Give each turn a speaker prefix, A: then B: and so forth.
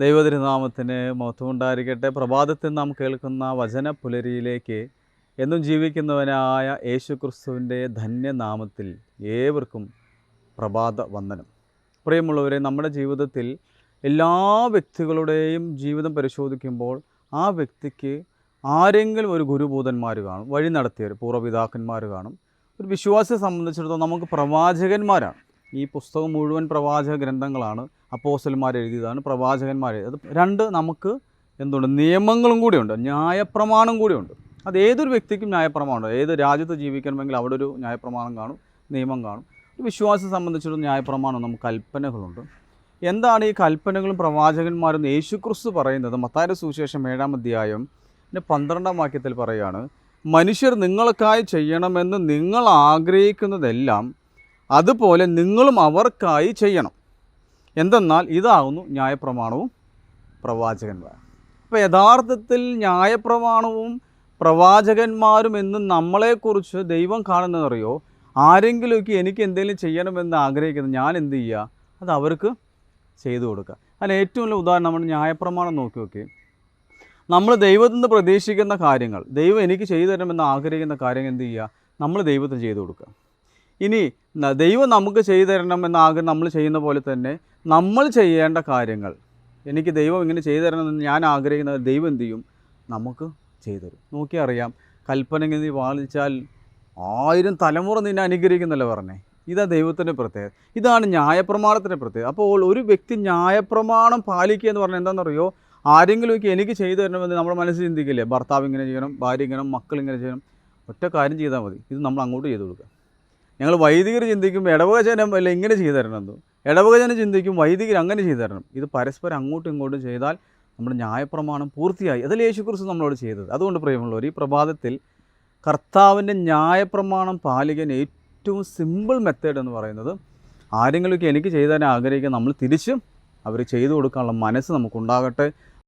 A: ദൈവതിരുനാമത്തിന് മഹത്വമുണ്ടായിരിക്കട്ടെ. പ്രഭാതത്തിൽ നാം കേൾക്കുന്ന വചന പുലരിയിലേക്ക് എന്നും ജീവിക്കുന്നവനായ യേശു ക്രിസ്തുവിന്റെ ധന്യനാമത്തിൽ ഏവർക്കും പ്രഭാത വന്ദനം പ്രിയമുള്ളവരെ നമ്മുടെ ജീവിതത്തിൽ എല്ലാ വ്യക്തികളുടെയും ജീവിതം പരിശോധിക്കുമ്പോൾ ആ വ്യക്തിക്ക് ആരെങ്കിലും ഒരു ഗുരുഭൂതന്മാർ കാണും വഴി നടത്തിയവർ പൂർവപിതാക്കന്മാർ കാണും. ഒരു വിശ്വാസിയെ സംബന്ധിച്ചിടത്തോളം നമുക്ക് പ്രവാചകന്മാരാണ്. ഈ പുസ്തകം മുഴുവൻ പ്രവാചക ഗ്രന്ഥങ്ങളാണ്. അപ്പോസ്റ്റന്മാർ എഴുതിയതാണ് പ്രവാചകന്മാർ അത് രണ്ട് നമുക്ക് എന്തുണ്ട്? നിയമങ്ങളും കൂടിയുണ്ട്. ന്യായപ്രമാണം കൂടിയുണ്ട്. അത് ഏതൊരു വ്യക്തിക്കും ന്യായപ്രമാണമുണ്ട്. ഏത് രാജ്യത്ത് ജീവിക്കണമെങ്കിൽ അവിടെ ഒരു ന്യായപ്രമാണം കാണും നിയമം കാണും. ഒരു വിശ്വാസിയെ സംബന്ധിച്ചിടത്തോളം ന്യായപ്രമാണം നമുക്ക് കൽപ്പനകളുണ്ട്. എന്താണ് ഈ കൽപ്പനകളും പ്രവാചകന്മാരും യേശുക്രിസ്തു പറയുന്നത്? മത്തായ സുവിശേഷം ഏഴാം അധ്യായം പിന്നെ പന്ത്രണ്ടാം വാക്യത്തിൽ പറയുകയാണ് മനുഷ്യർ നിങ്ങൾക്കായി ചെയ്യണമെന്ന് നിങ്ങൾ ആഗ്രഹിക്കുന്നതെല്ലാം അതുപോലെ നിങ്ങളും അവർക്കായി ചെയ്യണം. എന്തെന്നാൽ ഇതാകുന്നു ന്യായപ്രമാണവും പ്രവാചകന്മാരും. അപ്പോൾ യഥാർത്ഥത്തിൽ ന്യായപ്രമാണവും പ്രവാചകന്മാരും എന്ന് നമ്മളെക്കുറിച്ച് ദൈവം കാണുന്നതറിയോ? ആരെങ്കിലുമൊക്കെ എനിക്ക് എന്തെങ്കിലും ചെയ്യണമെന്ന് ആഗ്രഹിക്കുന്നത് ഞാൻ എന്ത് ചെയ്യുക അത് അവർക്ക് ചെയ്തു കൊടുക്കുക. അതിന് ഏറ്റവും വലിയ ഉദാഹരണം നമ്മൾ ന്യായപ്രമാണം നോക്കി നോക്കി. നമ്മൾ ദൈവത്തിൽ നിന്ന് പ്രതീക്ഷിക്കുന്ന കാര്യങ്ങൾ ദൈവം എനിക്ക് ചെയ്തു തരണമെന്ന് ആഗ്രഹിക്കുന്ന കാര്യങ്ങൾ എന്ത് ചെയ്യുക നമ്മൾ ദൈവത്തിന് ചെയ്തു കൊടുക്കുക. ഇനി ദൈവം നമുക്ക് ചെയ്തു തരണമെന്ന് ആഗ്രഹം നമ്മൾ ചെയ്യുന്ന പോലെ തന്നെ നമ്മൾ ചെയ്യേണ്ട കാര്യങ്ങൾ. എനിക്ക് ദൈവം ഇങ്ങനെ ചെയ്തു തരണമെന്ന് ഞാൻ ആഗ്രഹിക്കുന്ന ദൈവം എന്ത് ചെയ്യും? നമുക്ക് ചെയ്തു തരും. നോക്കി അറിയാം. നീ പാലിച്ചാൽ ആയിരം തലമുറ നിന്നെ അനുഗ്രഹിക്കുന്നല്ലോ പറഞ്ഞേ? ഇതാ ദൈവത്തിന്റെ പ്രത്യേകത. ഇതാണ് ന്യായപ്രമാണത്തിന്റെ പ്രത്യേകത. അപ്പോൾ ഒരു വ്യക്തി ന്യായപ്രമാണം പാലിക്കുക എന്ന് പറഞ്ഞാൽ എന്താണെന്നറിയോ? ആരെങ്കിലുമൊക്കെ എനിക്ക് ചെയ്തു തരണമെന്ന് നമ്മുടെ മനസ്സിൽ ചിന്തിക്കില്ലേ? ഭർത്താവ് ഇങ്ങനെ ചെയ്യണം ഭാര്യ ഇങ്ങനെ മക്കൾ ഇങ്ങനെ ചെയ്യണം. ഒറ്റ കാര്യം ചെയ്താൽ മതി. ഇത് നമ്മൾ അങ്ങോട്ട് ചെയ്തു കൊടുക്കുക. ഞങ്ങൾ വൈദികർ ചിന്തിക്കുമ്പോൾ ഇടവകജനം അല്ല ഇങ്ങനെ ചെയ്തു തരണമെന്ന്? ഇടവകജനം ചിന്തിക്കും വൈദികർ അങ്ങനെ ചെയ്തു തരണം. ഇത് പരസ്പരം അങ്ങോട്ടും ഇങ്ങോട്ടും ചെയ്താൽ നമ്മുടെ ന്യായപ്രമാണം പൂർത്തിയായി. അതല്ലേ യേശുക്രിസ്തു നമ്മളോട് ചെയ്തത്. അതുകൊണ്ട് പ്രിയമുള്ളവർ ഈ പ്രഭാതത്തിൽ കർത്താവിന്റെ ന്യായപ്രമാണം പാലിക്കാൻ ഏറ്റവും സിമ്പിൾ മെത്തേഡ് എന്ന് പറയുന്നത് ആരെങ്കിലുമൊക്കെ എനിക്ക് ചെയ്തു തരാൻ ആഗ്രഹിക്കുക നമ്മൾ തിരിച്ചും അവർ ചെയ്തു കൊടുക്കാനുള്ള മനസ്സ് നമുക്കുണ്ടാകട്ടെ.